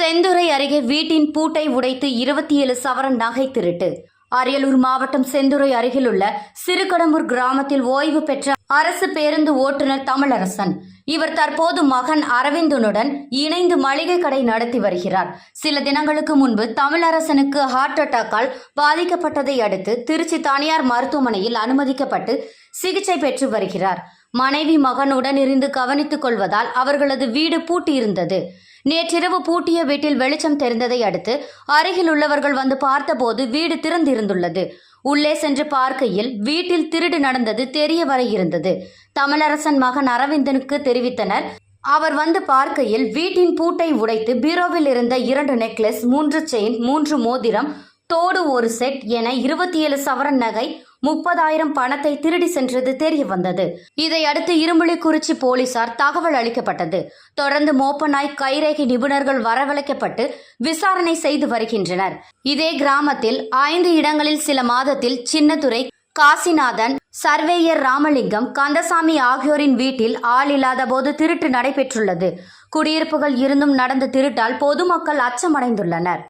செந்துறை அருகே வீட்டின் பூட்டை உடைத்து இருபத்தி ஏழு சவரன் நகை திருட்டு. அரியலூர் மாவட்டம் செந்துறை அருகிலுள்ள சிறுகடம்பூர் கிராமத்தில் ஓய்வு பெற்ற அரசு பேருந்து ஓட்டுநர் தமிழரசன். இவர் தற்போது மகன் அரவிந்தனுடன் இணைந்து மளிகை கடை நடத்தி வருகிறார். சில தினங்களுக்கு முன்பு தமிழரசனுக்கு ஹார்ட் அட்டாக்கால் பாதிக்கப்பட்டதை அடுத்து திருச்சி தனியார் மருத்துவமனையில் அனுமதிக்கப்பட்டு சிகிச்சை பெற்று வருகிறார். மனைவி மகனுடன் இருந்து கவனித்துக் கொள்வதால் அவர்களது வீடு பூட்டியிருந்தது. நேற்றிரவு பூட்டிய வீட்டில் வெளிச்சம் தெரிந்ததை அடுத்து அருகில் உள்ளவர்கள் வந்து பார்த்தபோது வீடு திறந்திருந்துள்ளது. உள்ளே சென்று பார்க்கையில் வீட்டில் திருடு நடந்தது தெரிய வர இருந்தது. தமிழரசன் மகன் அரவிந்தனுக்கு தெரிவித்தனர். அவர் வந்து பார்க்கையில் வீட்டின் பூட்டை உடைத்து பீரோவில் இருந்த இரண்டு நெக்லஸ் மூன்று செயின் மூன்று மோதிரம் தோடு ஒரு செட் என இருபத்தி ஏழு சவரன் நகை முப்பதாயிரம் பணத்தை திருடி சென்றது தெரிய வந்தது இதையடுத்து இரும்புலிக்குறிச்சி போலீசார் தகவல் அளிக்கப்பட்டது. தொடர்ந்து மோப்பநாய் கைரேகை நிபுணர்கள் வரவழைக்கப்பட்டு விசாரணை செய்து வருகின்றனர். இதே கிராமத்தில் ஐந்து இடங்களில் சில மாதத்தில் சின்னதுரை காசிநாதன் சர்வேயர் ராமலிங்கம் கந்தசாமி ஆகியோரின் வீட்டில் ஆள் இல்லாத போது திருட்டு நடைபெற்றுள்ளது. குடியிருப்புகள் இருந்தும் நடந்த திருட்டால் பொதுமக்கள் அச்சமடைந்துள்ளனர்.